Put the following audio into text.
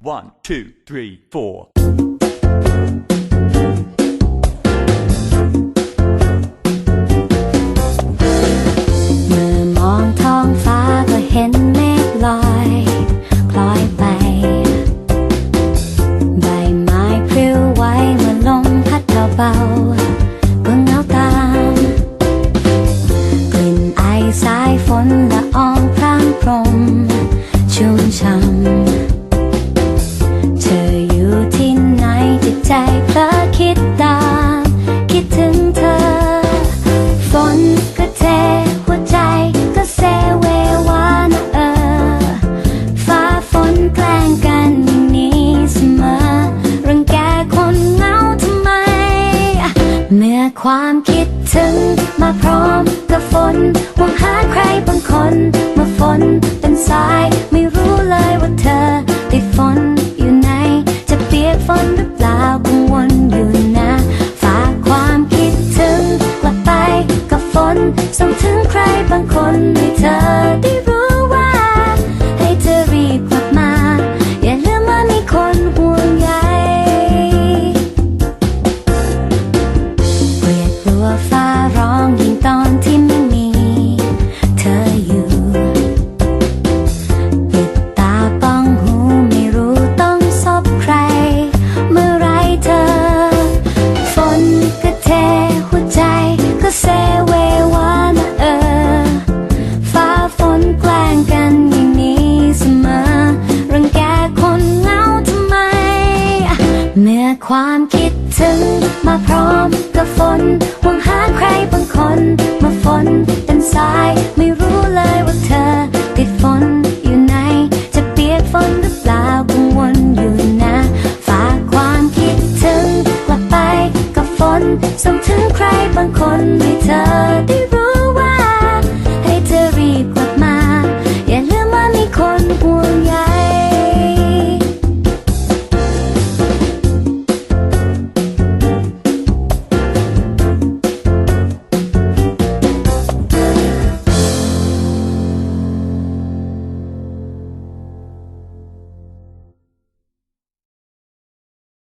One, two, three, four. เมื่อมองท้องฟ้าก็เห็นเมฆลอยคล้อยไป ใบไม้พลิ้วไหวเมื่อลมพัดเบาๆก็เงาตาม กลิ่นไอสายฝนละอองพรางพรมชุ่มช่ำ ก็เทหัวใจก็เซเววานะเออ ฟ้าฝนแกล้งกันอย่างนี้เสมอ รังแกคนเหงาทำไม เมื่อความคิดถึงมาพร้อมกับฝนหวังหาใครบางคนมื่อฝนเป็นสายไม่รู้เลยว่าเธอ ส่งถึงใครบางคนให้เธอได้รู้ว่า ให้เธอรีบกลับมา อย่าลืมว่ามีคนห่วงใยเกลียดกลัวฟ้าร้องยิ่งตอนที่ไม่มี เธออยู่ปิดตาป้องหูไม่รู้ต้องซบใคร เมื่อไรเธอ ฝนก็เท ความคิดถึง มาพร้อมกับฝนหวังหาใครบางคน มาฝนเป็นสาย ไม่รู้เลยว่าเธอ ติดฝนอยู่ไหน จะเปียกฝนหรือเปล่ากังวลอยู่นะ ฝากความคิดถึง กลับไปกับฝนส่งถึงใครบางคนให้เธอ